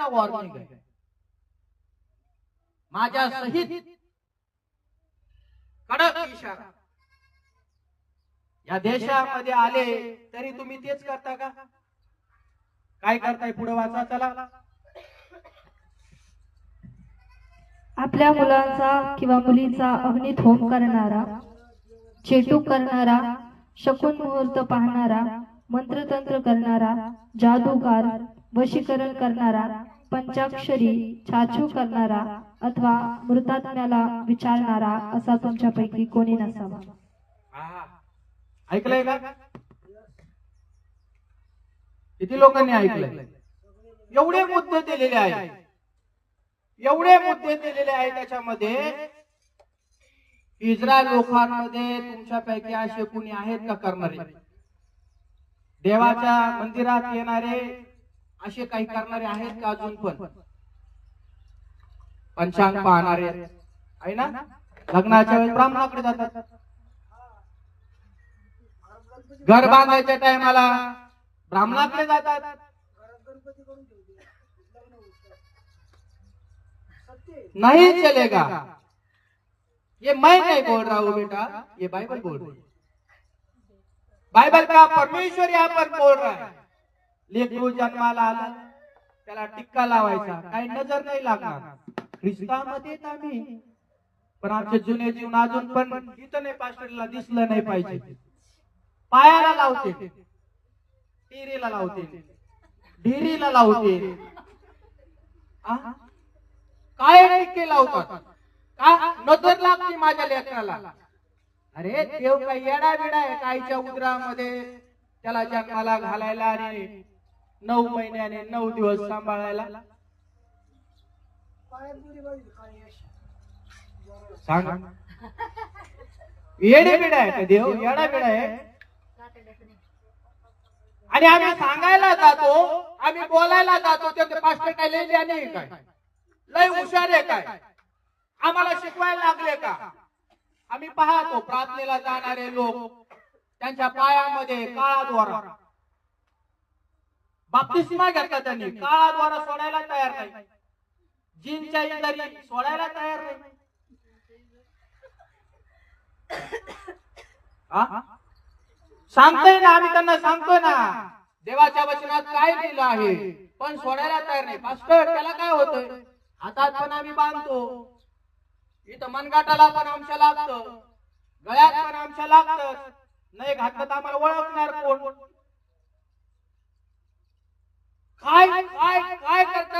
सगळ्यांना वॉर्निंग आहे. माझ्या सहित कडक इशारा. या देशामध्ये आले तरी तुम्ही तेच करता का? काय करताय पुढे वाचा चला. आपल्या मुलांचा किंवा मुलीचा अग्नीत होम करणारा चेटू करणारा शकुन मुहूर्त पाहणारा मंत्रतंत्र करणारा जादूगार वशीकरण करणारा पंचाक्षरी छाछू करणारा अथवा मृतात्म्याला विचारणारा असा तुमच्यापैकी कोणी नसावा? ऐकलंय का? किती लोकांनी ऐकलंय? एवढे मुद्दे दिलेले आहेत. एवढे मुद्दे दिलेले आहेत त्याच्यामध्ये. इस्रायल लोकांमध्ये तुमच्यापैकी असे कुणी आहेत का करणारे देवाच्या मंदिरात येणारे असे काही करणारे आहेत का अजून पण? पंचांग पाहणारे. आहे ना? लग्नाच्या वेळेस ब्राह्मणाकडे जातात. घर बांधायच्या टायमाला ब्राह्मणाकडे जातात. नहीं चलेगा. ये मैं नहीं बोल रहा हूँ बेटा। ये बाइबल बोल रही है। बाइबल का परमेश्वर यहाँ पर बोल रहा है। लेकरू जन्माला आला त्याला टिक्का लावायचा काही नजर नाही लागणार. ख्रिस्तामध्ये आम्ही पण आमचे जुने जीवन अजून पण इथं नाही पास्टरला दिसलं नाही पाहिजे. पायाला लावते टिरीला लावते ढिरीला लावते. काय टिक्के लावतात? का? नजर लागते माझ्या लेकराला. अरे देव काय येडा बिडा आहे काहीच्या उदरामध्ये? त्याला जन्माला घालायला आणि नऊ महिन्याने नऊ दिवस सांभाळायला? सांग. येडे बिडा आहे का देव येडा बिडा आहे. आणि आम्ही सांगायला जातो आम्ही बोलायला जातो ते पास्टर काय आहे काय? लय हुशार आहे काय? आम्हाला शिकवायला लागले का? आम्ही पाहतो प्रार्थनेला जाणारे लोक त्यांच्या पायामध्ये काळा द्वारा बाप्तिस्मा घेतला त्यांनी. काळा द्वारा सोडायला तयार नाही. जीनच्या इंदरी सोडायला तयार नाही. सांगतोय ना आम्ही त्यांना सांगतोय ना. देवाच्या वचनात काय लिहिलं आहे पण सोडायला तयार नाही. पास्टर त्याला काय होतंय? हातात पण आम्ही बांधतो. इथं मनगाटाला पण आमच्या लागतं. गळ्यात पण आमच्या लागतं. नाही घातलं तर आम्हाला ओळखणार कोण? काय काय काय करता